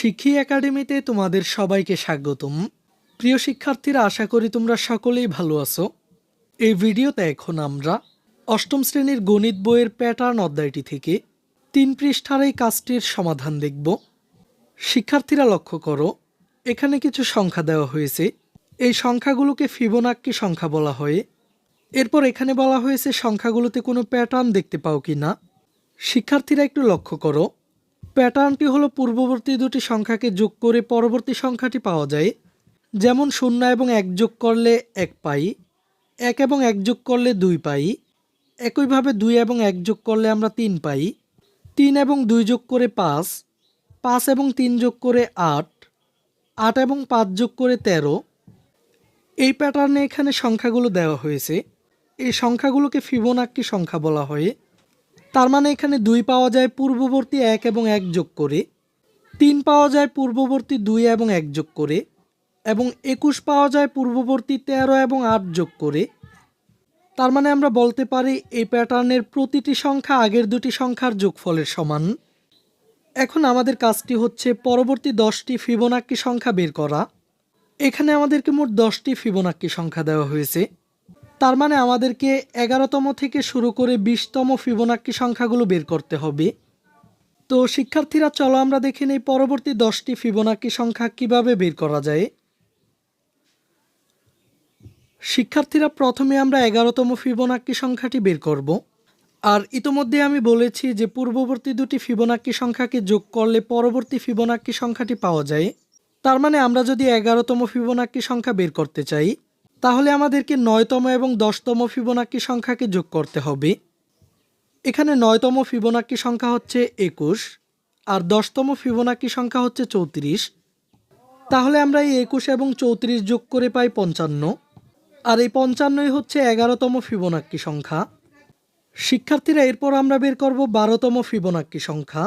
শিক্ষী একাডেমিতে তোমাদের সবাইকে স্বাগতম। প্রিয় শিক্ষার্থীরা, আশা করি তোমরা সকলেই ভালো আছো। এই ভিডিওতে এখন আমরা অষ্টম শ্রেণির গণিত বইয়ের প্যাটার্ন অধ্যায়টি থেকে তিন পৃষ্ঠার এই কাজটির সমাধান দেখব। শিক্ষার্থীরা লক্ষ্য করো, এখানে কিছু সংখ্যা দেওয়া হয়েছে। এই সংখ্যাগুলোকে ফিবোনাক্কি সংখ্যা বলা হয়। এরপর এখানে বলা হয়েছে সংখ্যাগুলোতে কোনো প্যাটার্ন দেখতে পাও কি না শিক্ষার্থীরা একটু লক্ষ্য করো প্যাটার্নটি হলো পূর্ববর্তী দুটি সংখ্যাকে যোগ করে পরবর্তী সংখ্যাটি পাওয়া যায়। যেমন শূন্য এবং এক যোগ করলে এক পাই, এক এবং এক যোগ করলে দুই পাই, একইভাবে দুই এবং এক যোগ করলে আমরা তিন পাই, তিন এবং দুই যোগ করে পাঁচ পাঁচ এবং তিন যোগ করে আট আট এবং পাঁচ যোগ করে তেরো। এই প্যাটার্নে এখানে সংখ্যাগুলো দেওয়া হয়েছে। এই সংখ্যাগুলোকে ফিবোনাক্কি সংখ্যা বলা হয়। তার মানে এখানে দুই পাওয়া যায় পূর্ববর্তী এক এবং এক যোগ করে, তিন পাওয়া যায় পূর্ববর্তী দুই এবং এক যোগ করে, এবং একুশ পাওয়া যায় পূর্ববর্তী তেরো এবং আট যোগ করে। তার মানে আমরা বলতে পারি এই প্যাটার্নের প্রতিটি সংখ্যা আগের দুটি সংখ্যার যোগফলের সমান। এখন আমাদের কাজটি হচ্ছে পরবর্তী দশটি ফিবোনাক্কি সংখ্যা বের করা। এখানে আমাদেরকে মোট দশটি ফিবোনাক্কি সংখ্যা দেওয়া হয়েছে। তার মানে আমাদেরকে এগারোতম থেকে শুরু করে বিশতম ফিবোনাক্কি সংখ্যাগুলো বের করতে হবে। তো শিক্ষার্থীরা, চলো আমরা দেখে নেই পরবর্তী দশটি ফিবোনাক্কি সংখ্যা কীভাবে বের করা যায়। শিক্ষার্থীরা, প্রথমে আমরা এগারোতম ফিবোনাক্কি সংখ্যাটি বের করব। আর ইতোমধ্যে আমি বলেছি যে পূর্ববর্তী দুটি ফিবোনাক্কি সংখ্যাকে যোগ করলে পরবর্তী ফিবোনাক্কি সংখ্যাটি পাওয়া যায়। তার মানে আমরা যদি এগারোতম ফিবোনাক্কি সংখ্যা বের করতে চাই তাহলে আমাদেরকে নয়তম এবং দশতম ফিবোনাক্কি সংখ্যাকে যোগ করতে হবে। এখানে নয়তম ফিবোনাক্কি সংখ্যা হচ্ছে একুশ, আর দশতম ফিবোনাক্কি সংখ্যা হচ্ছে চৌত্রিশ। তাহলে আমরা এই একুশ এবং চৌত্রিশ যোগ করে পাই পঞ্চান্ন, আর এই পঞ্চান্নই হচ্ছে এগারোতম ফিবোনাক্কি সংখ্যা। শিক্ষার্থীরা, এরপর আমরা বের করব বারোতম ফিবোনাক্কি সংখ্যা।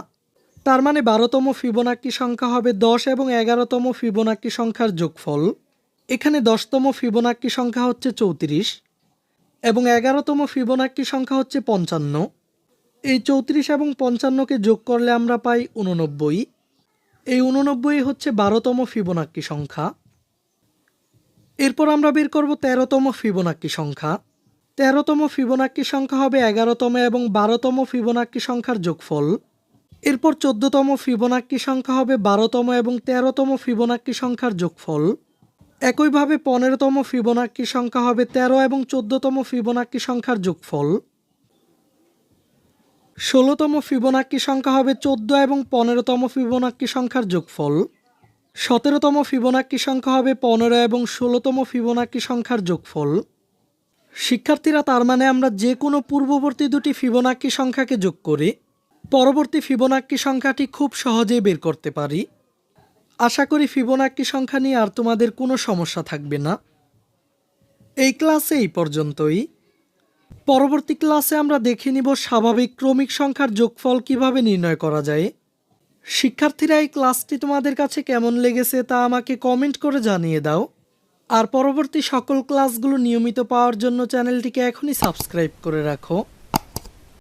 তার মানে বারোতম ফিবোনাক্কি সংখ্যা হবে দশ এবং এগারোতম ফিবোনাক্কি সংখ্যার যোগফল। এখানে দশতম ফিবোনাক্কি সংখ্যা হচ্ছে চৌত্রিশ এবং এগারোতম ফিবোনাক্কি সংখ্যা হচ্ছে পঞ্চান্ন। এই চৌত্রিশ এবং পঞ্চান্নকে যোগ করলে আমরা পাই উননব্বই এই উননব্বই হচ্ছে বারোতম ফিবোনাক্কি সংখ্যা। এরপর আমরা বের করব তেরোতম ফিবোনাক্কি সংখ্যা। তেরোতম ফিবোনাক্কি সংখ্যা হবে এগারোতম এবং বারোতম ফিবোনাক্কি সংখ্যার যোগফল। এরপর চোদ্দতম ফিবোনাক্কি সংখ্যা হবে বারোতম এবং তেরোতম ফিবোনাক্কি সংখ্যার যোগফল। একইভাবে পনেরোতম ফিবোনাক্কি সংখ্যা হবে তেরো এবং চোদ্দতম ফিবোনাক্কি সংখ্যার যোগফল। ষোলোতম ফিবোনাক্কি সংখ্যা হবে চোদ্দ এবং পনেরোতম ফিবোনাক্কি সংখ্যার যোগফল। সতেরোতম ফিবোনাক্কি সংখ্যা হবে পনেরো এবং ষোলোতম ফিবোনাক্কি সংখ্যার যোগফল। শিক্ষার্থীরা, তার মানে আমরা যে কোনো পূর্ববর্তী দুটি ফিবোনাক্কি সংখ্যাকে যোগ করে পরবর্তী ফিবোনাক্কি সংখ্যাটি খুব সহজেই বের করতে পারি। আশা করি ফিবোনাক্কি সংখ্যা নিয়ে আর তোমাদের কোনো সমস্যা থাকবে না। এই ক্লাসে এই পর্যন্তই। পরবর্তী ক্লাসে আমরা দেখে নিব স্বাভাবিক ক্রমিক সংখ্যার যোগফল কীভাবে নির্ণয় করা যায়। শিক্ষার্থীরা এই ক্লাসটি তোমাদের কাছে কেমন লেগেছে তা আমাকে কমেন্ট করে জানিয়ে দাও। আর পরবর্তী সকল ক্লাসগুলো নিয়মিত পাওয়ার জন্য চ্যানেলটিকে এখনই সাবস্ক্রাইব করে রাখো।